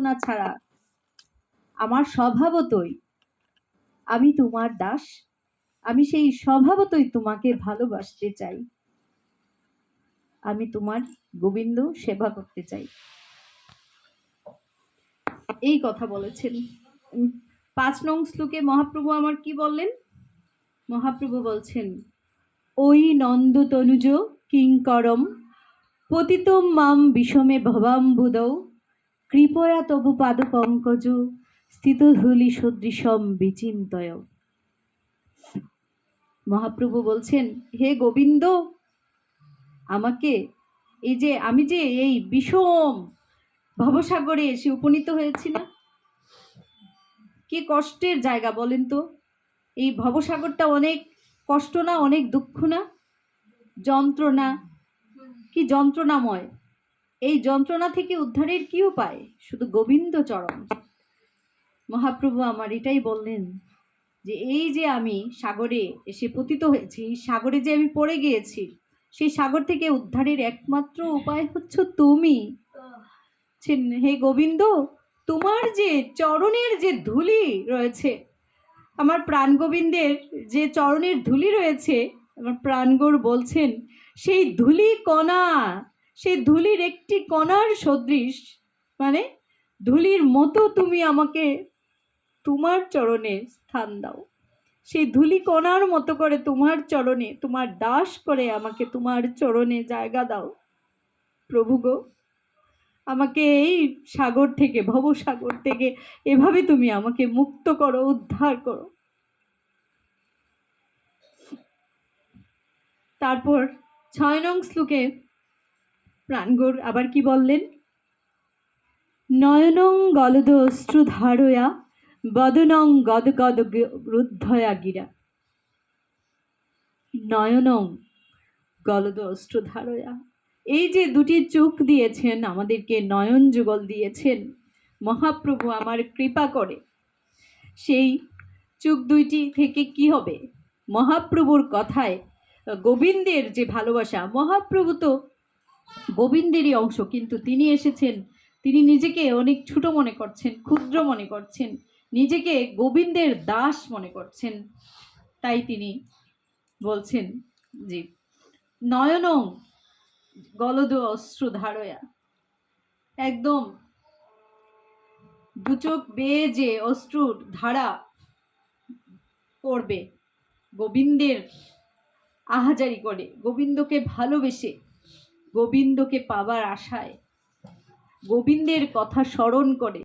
না ছাড়া আমার স্বভাবতই আমি তোমার দাস। আমি সেই স্বভাবতই তোমাকে ভালোবাসতে চাই। আমি তোমার গোবিন্দ সেবা করতে চাই। এই কথা বলেছেন। পাঁচ নং শ্লোকে মহাপ্রভু আমার কি বললেন? মহাপ্রভু বলছেন, ওই নন্দ তনুজ কিঙ্করম পতিতম মাম বিষমে ভবাম্বুদৌ কৃপয়া তবু পাদ পঙ্কজ স্থিত ধুলি সদৃশম বিচিন্তয়। মহাপ্রভু বলছেন, হে গোবিন্দ, আমাকে এই যে, আমি যে এই বিষম ভবসাগরে এসে উপনীত হয়েছি না কি কষ্টের জায়গা বলেন তো? এই ভবসাগরটা অনেক কষ্ট না, অনেক দুঃখ না? যন্ত্রণা, কি যন্ত্রণাময়? এই যন্ত্রণা থেকে উদ্ধারের কি উপায়? শুধু গোবিন্দ চরণ। মহাপ্রভু আমার এটাই বললেন যে, এই যে আমি সাগরে এসে পতিত হয়েছি সাগরে যে আমি পড়ে গিয়েছি, সেই সাগর থেকে উদ্ধারের একমাত্র উপায় হচ্ছে তুমি। হে গোবিন্দ, তোমার যে চরণের যে ধুলি রয়েছে, আমার প্রাণ গোবিন্দের যে চরণের ধুলি রয়েছে, আমার প্রাণগোর বলছেন, সেই ধুলি কণা সেই ধুলির একটি কণার সদৃশ। মানে ধুলির মতো তুমি আমাকে তোমার চরণে স্থান দাও। সেই ধুলি কণার মতো করে তোমার চরণে, তোমার দাস করে আমাকে তোমার চরণে জায়গা দাও। প্রভু গো, আমাকে এই সাগর থেকে, ভবসাগর থেকে এভাবে তুমি আমাকে মুক্ত করো, উদ্ধার করো। তারপর ছয় নং শ্লোকে প্রাণগোর আবার কি বললেন? নয়নং গলদ অশ্রু ধারয়া, বদনং গদ গদ রুদ্ধয়া গিরা। নয়নং গলদ অশ্রু ধারয়া। এই যে দুটি চোখ দিয়েছেন, আমাদেরকে নয়ন যুগল দিয়েছেন, মহাপ্রভু আমার কৃপা করে। সেই চোখ দুইটি থেকে কি হবে? মহাপ্রভুর কথায়, গোবিন্দের যে ভালোবাসা, মহাপ্রভু তো গোবিন্দেরই অংশ, কিন্তু তিনি এসেছেন, তিনি নিজেকে অনেক ছোট মনে করছেন, ক্ষুদ্র মনে করছেন, নিজেকে গোবিন্দের দাস মনে করছেন। তাই তিনি বলছেন যে, নয়নং গলদ অস্ত্র ধারয়া। একদম দুচোখ বেয়ে যে অশ্রুর ধারা পড়বে, গোবিন্দের আহাজারি করে, গোবিন্দকে ভালোবেসে গোবিন্দকে পাবার আশায়। গোবিন্দের কথা স্মরণ করে।